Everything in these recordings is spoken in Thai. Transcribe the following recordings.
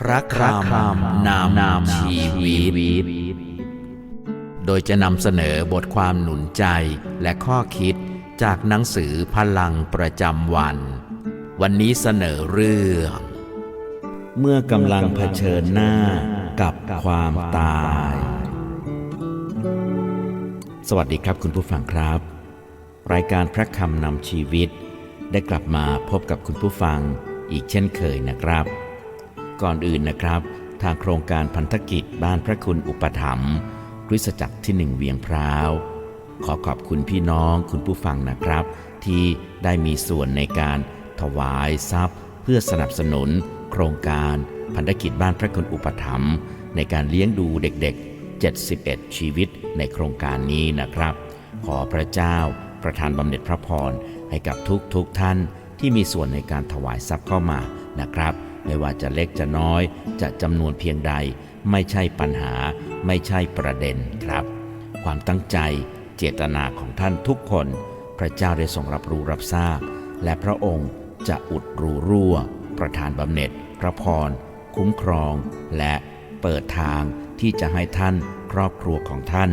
พระคำนามนามชีวิต โดยจะนำเสนอบทความหนุนใจและข้อคิดจากหนังสือพลังประจำวัน วันนี้เสนอเรื่อง เมื่อกำลังเผชิญหน้ากับความตาย สวัสดีครับคุณผู้ฟังครับ รายการพระคำนำชีวิต ได้กลับมาพบกับคุณผู้ฟังอีกเช่นเคยนะครับ ก่อนอื่นนะครับ ทางโครงการพันธกิจบ้านพระคุณอุปถัมภ์คริสตจักรที่หนึ่งเวียงพร้าว ขอขอบคุณพี่น้องคุณผู้ฟังนะครับ ที่ได้มีส่วนในการถวายทรัพย์ เพื่อสนับสนุน โครงการพันธกิจบ้านพระคุณอุปถัมภ์ในการเลี้ยงดูเด็กๆ 71 ชีวิตในโครงการนี้นะครับ ขอพระเจ้าประทานบำเหน็จพระพรให้กับทุกทุกท่านที่มีส่วนในการถวายทรัพย์เข้ามานะครับ ไม่ว่าจะเล็กจะน้อย จะจำนวนเพียงใด ไม่ใช่ปัญหา ไม่ใช่ประเด็นครับ ความตั้งใจ เจตนาของท่านทุกคน พระเจ้าได้ทรงรับรู้รับทราบ และพระองค์จะอุดรูรั่ว ประทานบำเหน็จ พระพร คุ้มครอง และเปิดทางที่จะให้ท่านครอบครัวของท่าน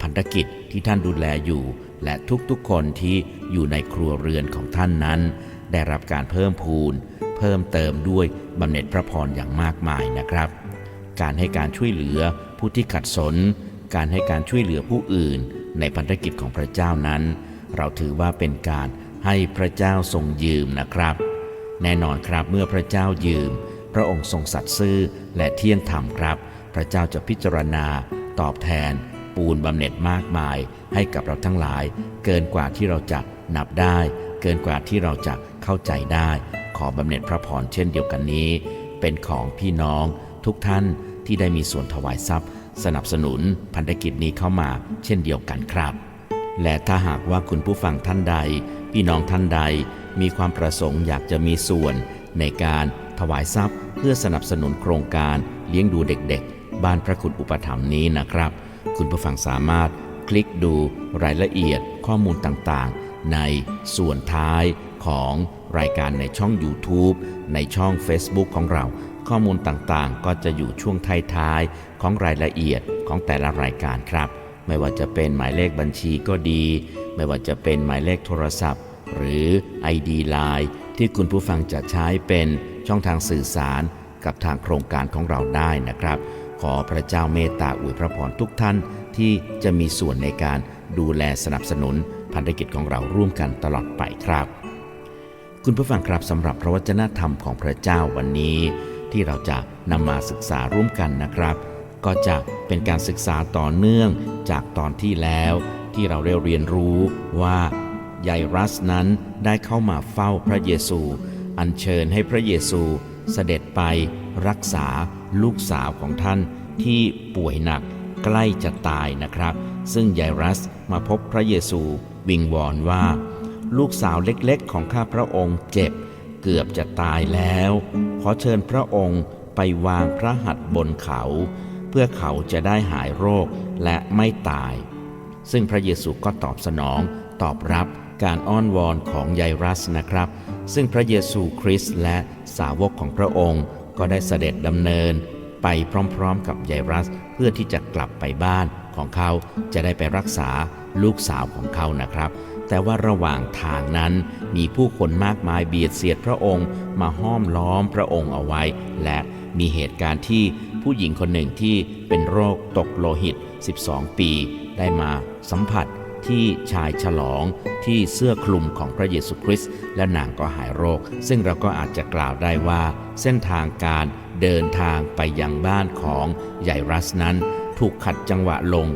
พันธกิจที่ท่านดูแลอยู่ และทุกๆคนที่อยู่ในครัวเรือนของท่านนั้น ได้รับการเพิ่มพูน เพิ่มเติมด้วยบำเหน็จพระพรอย่างมากมายนะครับ การให้การช่วยเหลือผู้ที่ขัดสน การให้การช่วยเหลือผู้อื่น ในพันธกิจของพระเจ้านั้น เราถือว่าเป็นการให้พระเจ้าทรงยืมนะครับ แน่นอนครับเมื่อพระเจ้ายืม พระองค์ทรงสัตย์ซื่อและเที่ยงธรรมครับ พระเจ้าจะพิจารณา ตอบแทน ปูนบำเหน็จมากมาย ให้กับเราทั้งหลาย เกินกว่าที่เราจะนับได้ เกินกว่าที่เราจะเข้าใจได้ ขอบำเหน็จพระพรเช่นเดียวกันนี้ เป็นของพี่น้องทุกท่านที่ได้มีส่วนถวายทรัพย์ สนับสนุนพันธกิจนี้เข้ามาเช่นเดียวกันครับ และถ้าหากว่าคุณผู้ฟังท่านใด พี่น้องท่านใดมีความประสงค์อยากจะมีส่วน ในการถวายทรัพย์ เพื่อสนับสนุนโครงการเลี้ยงดูเด็กๆ บ้านพระคุณอุปถัมภ์นี้นะครับ คุณผู้ฟังสามารถคลิกดูรายละเอียดข้อมูลต่างๆ ในส่วนท้ายของ รายการในช่อง YouTube ในช่อง Facebook ของเรา ข้อมูลต่างๆ ก็จะอยู่ช่วงท้ายๆของรายละเอียดของแต่ละรายการครับ ไม่ว่าจะเป็นหมายเลขบัญชีก็ดี ไม่ว่าจะเป็นหมายเลขโทรศัพท์ หรือ ID Line ที่คุณผู้ฟังจะใช้เป็นช่องทางสื่อสารกับทางโครงการของเราได้นะครับ ขอพระเจ้าเมตตาอวยพระพรทุกท่านที่จะมีส่วนในการดูแลสนับสนุนพันธกิจของเราร่วมกันตลอดไปครับ คุณผู้ฟังครับสำหรับพระวจนะธรรมของพระเจ้าวันนี้ ที่เราจะนำมาศึกษาร่วมกันนะครับ ก็จะเป็นการศึกษาต่อเนื่องจากตอนที่แล้ว ที่เราได้เรียนรู้ว่ายายรัสนั้นได้เข้ามาเฝ้าพระเยซู อัญเชิญให้พระเยซูเสด็จไปรักษาลูกสาวของท่านที่ป่วยหนักใกล้จะตายนะครับ ซึ่งยายรัสมาพบพระเยซูวิงวอนว่า ลูกสาวเล็กๆ ของข้าพระองค์เจ็บ เกือบจะตายแล้ว ขอเชิญพระองค์ไปวางพระหัตถ์บนเขา เพื่อเขาจะได้หายโรคและไม่ตาย ซึ่งพระเยซูก็ตอบสนองตอบรับการอ้อนวอนของไยรัสนะครับ ซึ่งพระเยซูคริสต์และสาวกของพระองค์ก็ได้เสด็จดำเนิน ไปพร้อมๆกับไยรัสเพื่อที่จะกลับไปบ้านของเขาจะได้ไปรักษาลูกสาวของเขานะครับ แต่ว่าระหว่างทางนั้นมีผู้คนมากมายเบียดเสียดพระองค์ มาห้อมล้อมพระองค์เอาไว้ และมีเหตุการณ์ที่ผู้หญิงคนหนึ่งที่เป็นโรคตกโลหิต 12 ปี ได้มาสัมผัสที่ชายฉลองที่เสื้อคลุมของพระเยซูคริสต์และนางก็หายโรค ซึ่งเราก็อาจจะกล่าวได้ว่า เส้นทางการเดินทางไปยังบ้านของไยรัสนั้น ถูกขัดจังหวะลง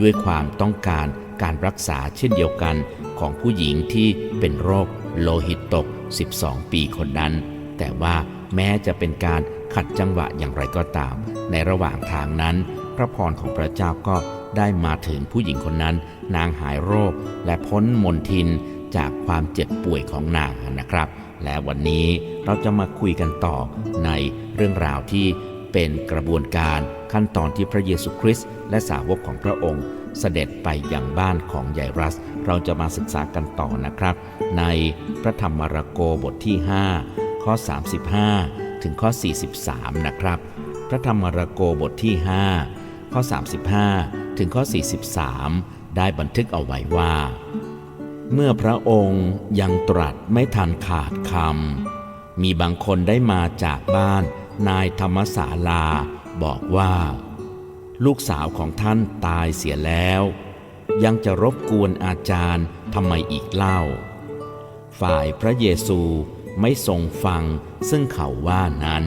ด้วยความต้องการ การรักษาเช่นเดียวกันของผู้หญิงที่เป็นโรคโลหิตตก 12 ปีคนนั้น แต่ว่าแม้จะเป็นการขัดจังหวะอย่างไรก็ตาม ในระหว่างทางนั้น พระพรของพระเจ้าก็ได้มาถึงผู้หญิงคนนั้น นางหายโรคและพ้นมนทินจากความเจ็บป่วยของนางนะครับ และวันนี้เราจะมาคุยกันต่อในเรื่องราวที่เป็นกระบวนการขั้นตอนที่พระเยซูคริสต์และสาวกของพระองค์ เสด็จไปยังบ้านของยายรัส เราจะมาศึกษากันต่อนะครับ ในพระธรรมมารโกบทที่ 5 ข้อ 35 ถึงข้อ 43 นะครับ พระธรรมมารโกบทที่ 5 ข้อ 35 ถึงข้อ 43 ได้บันทึกเอาไว้ว่า เมื่อพระองค์ยังตรัสไม่ทันขาดคำมีบางคนได้มาจากบ้านนายธรรมศาลาบอกว่า ลูกสาวของท่านตายเสียแล้ว ยังจะรบกวนอาจารย์ทำไมอีกเล่า ฝ่ายพระเยซูไม่ทรงฟังซึ่งเขาว่านั้น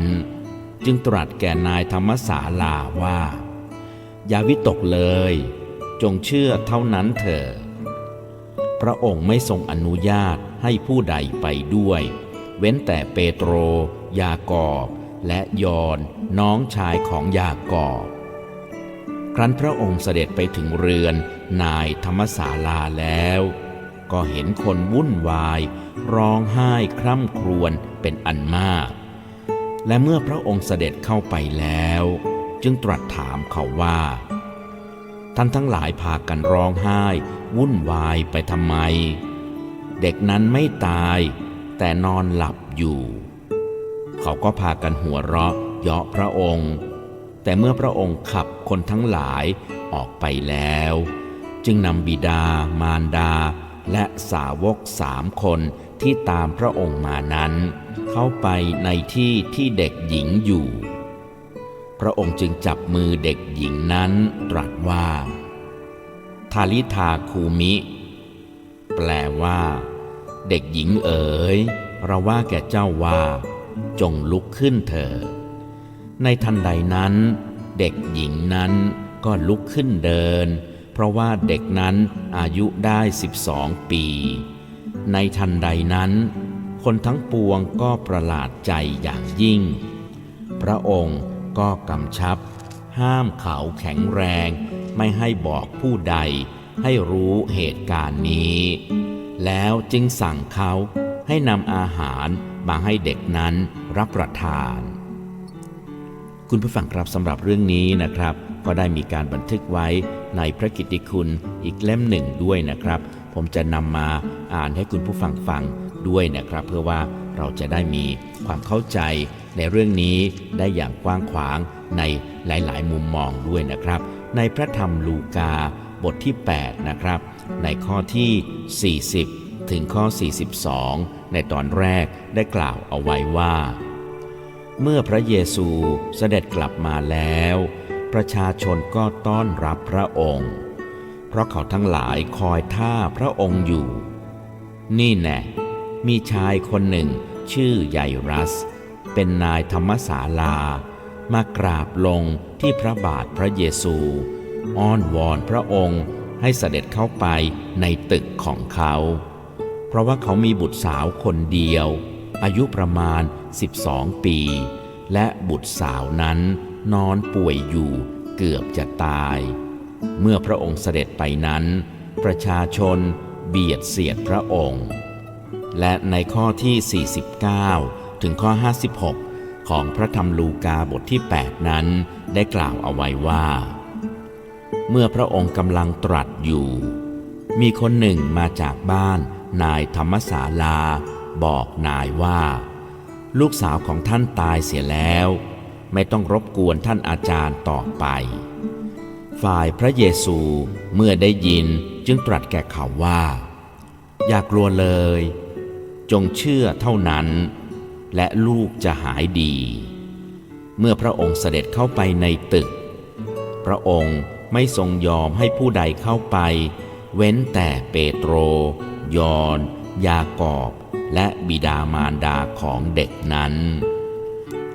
จึงตรัสแก่นายธรรมศาลาว่า อย่าวิตกเลย จงเชื่อเท่านั้นเถิดพระองค์ไม่ทรงอนุญาตให้ผู้ใดไปด้วย เว้นแต่เปโตร ยากอบ และยอนน้องชายของยากอบ ครั้นพระองค์เสด็จไปถึงเรือนนายธรรมศาลาแล้ว ก็เห็นคนวุ่นวาย ร้องไห้คร่ำครวญเป็นอันมาก และเมื่อพระองค์เสด็จเข้าไปแล้ว จึงตรัสถามเขาว่า ท่านทั้งหลายพากันร้องไห้ วุ่นวายไปทำไม เด็กนั้นไม่ตาย แต่นอนหลับอยู่ เขาก็พากันหัวเราะเยาะพระองค์ แต่เมื่อพระองค์ขับคนทั้งหลายออกไปแล้ว จึงนำบิดามารดา และสาวกสามคนที่ตามพระองค์มานั้น เข้าไปในที่ที่เด็กหญิงอยู่ พระองค์จึงจับมือเด็กหญิงนั้นตรัสว่า ทาลิทาคูมิ แปลว่า เด็กหญิงเอ๋ยเราว่าแก่เจ้าว่า จงลุกขึ้นเถิด ในทันใดนั้น เด็กหญิงนั้นก็ลุกขึ้นเดิน เพราะว่าเด็กนั้นอายุได้ 12 ปี ในทันใดนั้น คนทั้งปวงก็ประหลาดใจอย่างยิ่ง พระองค์ก็กำชับ ห้ามเขาแข็งแรง ไม่ให้บอกผู้ใดให้รู้เหตุการณ์นี้ แล้วจึงสั่งเขาให้นำอาหารมาให้เด็กนั้นรับประทาน คุณผู้ฟังครับสำหรับเรื่องนี้นะครับ ก็ได้มีการบันทึกไว้ในพระกิตติคุณอีกเล่มหนึ่งด้วยนะครับ ผมจะนำมาอ่านให้คุณผู้ฟังฟังด้วยนะครับ เพื่อว่าเราจะได้มีความเข้าใจในเรื่องนี้ได้อย่างกว้างขวางในหลาย ๆ มุมมองด้วยนะครับ ในพระธรรมลูกาบทที่ 8 นะครับ ในข้อที่ 40 ถึงข้อ 42 ในตอนแรกได้กล่าวเอาไว้ว่า เมื่อพระเยซูเสด็จกลับมาแล้ว ประชาชนก็ต้อนรับพระองค์ เพราะเขาทั้งหลายคอยท่าพระองค์อยู่ นี่แน่มีชายคนหนึ่งชื่อไยรัส เป็นนายธรรมศาลามากราบลงที่พระบาทพระเยซู อ้อนวอนพระองค์ให้เสด็จเข้าไปในตึกของเขา เพราะว่าเขามีบุตรสาวคนเดียว อายุประมาณ 12 ปี และบุตรสาวนั้นนอนป่วยอยู่เกือบจะตาย เมื่อพระองค์เสด็จไปนั้น ประชาชนเบียดเสียดพระองค์ และในข้อที่ 49 ถึงข้อ 56 ของพระธรรมลูกาบทที่ 8 นั้นได้กล่าวเอาไว้ว่า เมื่อพระองค์กำลังตรัสอยู่ มีคนหนึ่งมาจากบ้านนายธรรมศาลา บอกนายว่า ลูกสาวของท่านตายเสียแล้ว ไม่ต้องรบกวนท่านอาจารย์ต่อไป ฝ่ายพระเยซูเมื่อได้ยินจึงตรัสแก่เขาว่า อย่ากลัวเลย จงเชื่อเท่านั้น และลูกจะหายดี เมื่อพระองค์เสด็จเข้าไปในตึก พระองค์ไม่ทรงยอมให้ผู้ใดเข้าไป เว้นแต่เปโตร ยอน ยากอบ และบิดามารดาของเด็กนั้น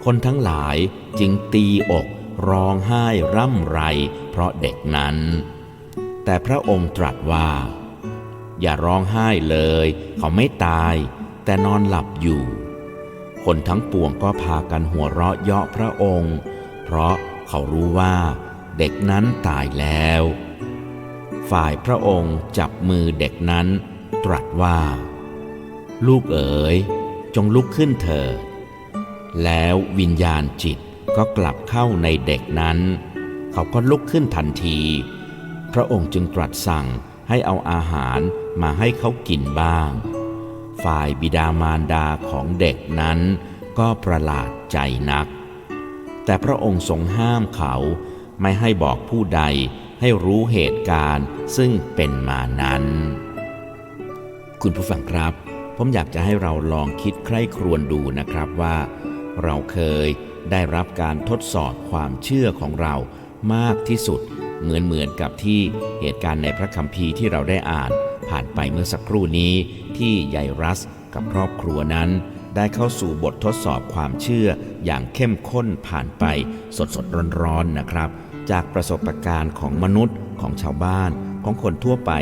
คนทั้งหลายจึงตีอกร้องไห้ร่ำไร เพราะเด็กนั้น แต่พระองค์ตรัสว่า อย่าร้องไห้เลย เขาไม่ตาย แต่นอนหลับอยู่ คนทั้งปวงก็พากันหัวเราะเยาะพระองค์ เพราะเขารู้ว่า เด็กนั้นตายแล้ว ฝ่ายพระองค์จับมือเด็กนั้น ตรัสว่า ลูกเอ๋ย จงลุกขึ้นเถิด แล้ววิญญาณจิตก็กลับเข้าในเด็กนั้น เขาก็ลุกขึ้นทันที พระองค์จึงตรัสสั่งให้เอาอาหารมาให้เขากินบ้าง ฝ่ายบิดามารดาของเด็กนั้นก็ประหลาดใจนัก แต่พระองค์ทรงห้ามเขาไม่ให้บอกผู้ใดให้รู้เหตุการณ์ซึ่งเป็นมานั้น คุณผู้ฟังครับ ผมอยากจะให้เราลองคิดใคร่ครวญดูนะครับว่า เราเคยได้รับการทดสอบความเชื่อของเรามากที่สุด เหมือนเหมือนกับที่เหตุการณ์ในพระคัมภีร์ที่เราได้อ่านผ่านไปเมื่อสักครู่นี้ ที่ยายรัสกับครอบครัวนั้น ได้เข้าสู่บททดสอบความเชื่ออย่างเข้มข้นผ่านไปสดสดร้อนๆนะครับ จากประสบการณ์ของมนุษย์ของชาวบ้าน ของคนทั่วไป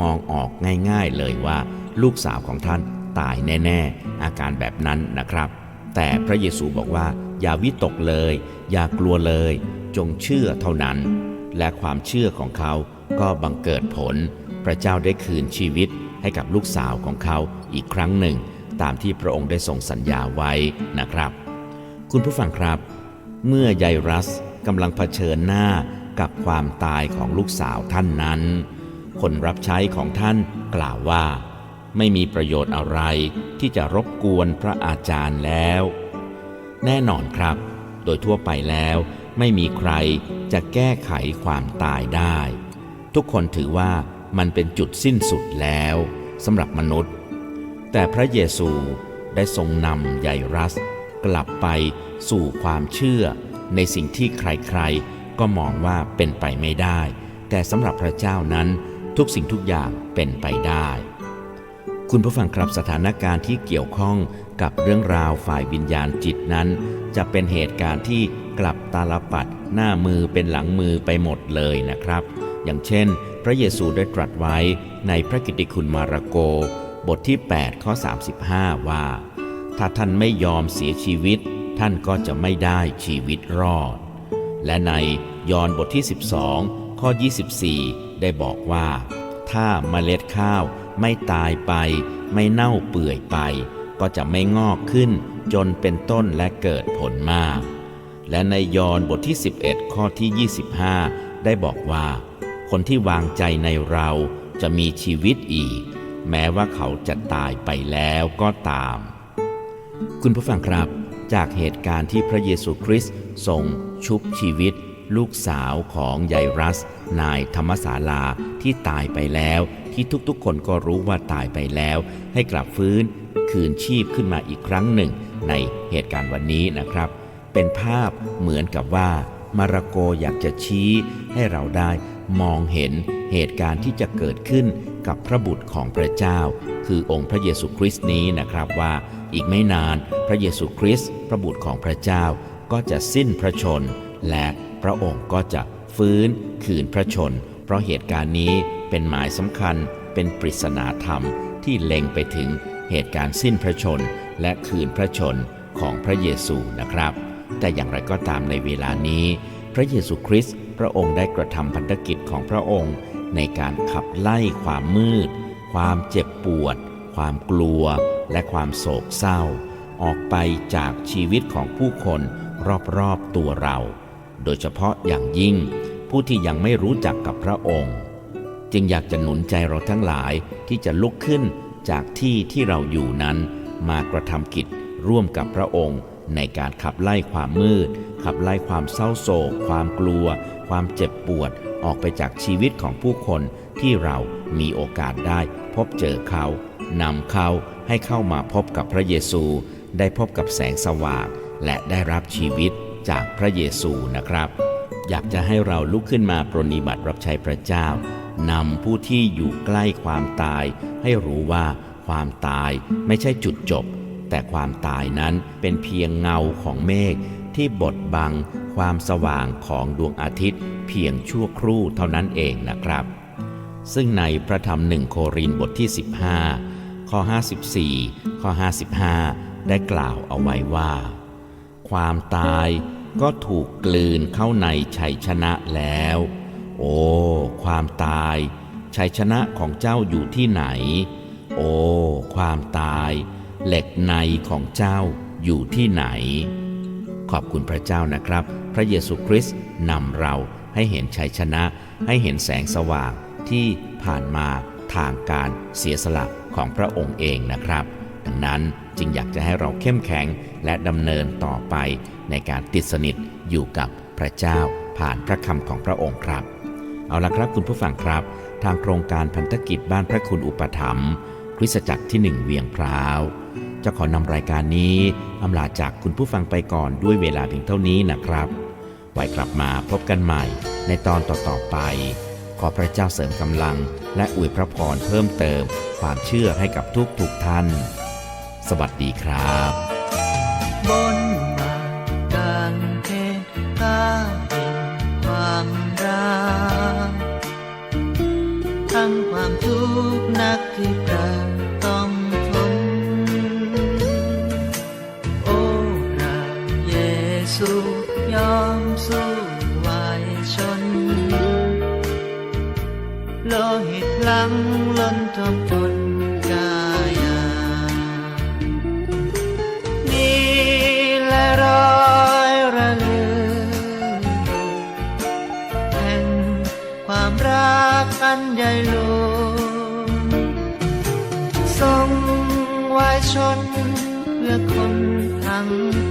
มองออกง่าย ๆ เลยว่า ลูกสาวของท่าน ตายแน่ๆ อาการแบบนั้นนะครับ แต่พระเยซูบอกว่า อย่าวิตกเลย อย่ากลัวเลย จงเชื่อเท่านั้น และความเชื่อของเขาก็บังเกิดผล พระเจ้าได้คืนชีวิตให้กับลูกสาวของเขาอีกครั้งหนึ่ง ตามที่พระองค์ได้ทรงสัญญาไว้นะครับ คุณผู้ฟังครับ เมื่อยายรัสกำลังเผชิญหน้ากับความตายของลูกสาวท่านนั้น คนรับใช้ของท่านกล่าวว่า ไม่มีประโยชน์อะไรที่จะรบกวนพระอาจารย์แล้ว แน่นอนครับ โดยทั่วไปแล้ว ไม่มีใครจะแก้ไขความตายได้ ทุกคนถือว่ามันเป็นจุดสิ้นสุดแล้วสำหรับมนุษย์ แต่พระเยซูได้ทรงนำไยรัส กลับไปสู่ความเชื่อ ในสิ่งที่ใครๆ ก็มองว่าเป็นไปไม่ได้ แต่สำหรับพระเจ้านั้นทุกสิ่งทุกอย่างเป็นไปได้ คุณผู้ฟังครับสถานการณ์ที่เกี่ยวข้องกับเรื่องราวฝ่ายวิญญาณจิตนั้น จะเป็นเหตุการณ์ที่กลับตาลปัดหน้ามือเป็นหลังมือไปหมดเลยนะครับ อย่างเช่น พระเยซูได้ตรัสไว้ในพระกิตติคุณมาระโก บทที่ 8 ข้อ 35 ว่า ถ้าท่านไม่ยอมเสียชีวิต ท่านก็จะไม่ได้ชีวิตรอด และในยอห์นบทที่ 12 ข้อ 24 ได้บอกว่า ถ้าเมล็ดข้าว ไม่ตายไป ไม่เน่าเปื่อยไป ก็จะไม่งอกขึ้นจนเป็นต้นและเกิดผลมาก และในยอห์นบทที่ 11 ข้อที่ 25 ได้บอกว่า คนที่วางใจในเราจะมีชีวิตอีก แม้ว่าเขาจะตายไปแล้วก็ตาม คุณผู้ฟังครับ จากเหตุการณ์ที่พระเยซูคริสต์ทรงชุบชีวิต ลูกสาวของไยรัส นายธรรมศาลาที่ตายไปแล้ว ที่ทุกๆ คนก็รู้ว่าตายไปแล้ว ให้กลับฟื้นคืนชีพขึ้นมาอีกครั้งหนึ่ง ในเหตุการณ์วันนี้นะครับ เป็นภาพเหมือนกับว่า มาระโกอยากจะชี้ให้เราได้มองเห็นเหตุการณ์ที่จะเกิดขึ้นกับพระบุตรของพระเจ้า คือองค์พระเยซูคริสต์นี้นะครับว่าอีกไม่นานพระเยซูคริสต์พระบุตรของพระเจ้าก็จะสิ้นพระชน และพระองค์ก็จะฟื้นคืนพระชน เพราะเหตุการณ์นี้ เป็นหมายสำคัญเป็นปริศนาธรรมที่เล็งไปถึงเหตุการณ์สิ้นพระชนและคืนพระชนของพระเยซูนะครับ แต่อย่างไรก็ตามในเวลานี้ พระเยซูคริสต์พระองค์ได้กระทำพันธกิจของพระองค์ ในการขับไล่ความมืด ความเจ็บปวด ความกลัว และความโศกเศร้า ออกไปจากชีวิตของผู้คนรอบๆตัวเรา โดยเฉพาะอย่างยิ่งผู้ที่ยังไม่รู้จักกับพระองค์ จึงอยากจะหนุนใจเราทั้งหลายที่จะลุกขึ้นจากที่ที่เราอยู่นั้นมากระทำกิจร่วมกับพระองค์ในการขับไล่ความมืด ขับไล่ความเศร้าโศก ความกลัว ความเจ็บปวด ออกไปจากชีวิตของผู้คนที่เรามีโอกาสได้พบเจอเขานำเขาให้เข้ามาพบกับพระเยซู ได้พบกับแสงสว่าง และได้รับชีวิตจากพระเยซูนะครับ อยากจะให้เราลุกขึ้นมาปรนนิบัติรับใช้พระเจ้า นำผู้ที่อยู่ใกล้ความตาย ให้รู้ว่าความตายไม่ใช่จุดจบ แต่ความตายนั้นเป็นเพียงเงาของเมฆที่บดบังความสว่างของดวงอาทิตย์ เพียงชั่วครู่เท่านั้นเองนะครับ ซึ่งในพระธรรมหนึ่งโครินบทที่ 15 ข้อ 54 ข้อ 55 ได้กล่าวเอาไว้ว่า ความตายก็ถูกกลืนเข้าในชัยชนะแล้ว โอ้ ความตายชัยชนะของเจ้าอยู่ที่ไหน โอ้ ความตาย เหล็กในของเจ้าอยู่ที่ไหน ขอบคุณพระเจ้านะครับ พระเยซูคริสต์นำเราให้เห็นชัยชนะ ให้เห็นแสงสว่างที่ผ่านมาทางการเสียสละของพระองค์เองนะครับ ดังนั้นจึงอยากจะให้เราเข้มแข็งและดำเนินต่อไปในการติดสนิทอยู่กับพระเจ้าผ่านพระคำของพระองค์ครับ เอาละครับคุณผู้ฟังครับ ทางโครงการพันธกิจบ้านพระคุณอุปถัมภ์คริสตจักรที่หนึ่งเวียงพร้าวจะขอนำรายการนี้อำลาจากคุณผู้ฟังไปก่อนด้วยเวลาเพียงเท่านี้นะครับไว้กลับมาพบกันใหม่ในตอนต่อๆไป ขอพระเจ้าเสริมกำลัง และอวยพระพรเพิ่มเติม ความเชื่อให้กับทุกทุกๆท่าน สวัสดีครับบนบานกางเขนข้าเป็นความรัก้งความทุกข์นักที่เราต้องทนโอ้พระเยซูยอมสู้ไว้ชนโลหิตหลังล้นท่วมทน นใหญ่หลวงทรงไว้ชนเพื่อคนทั้งปวง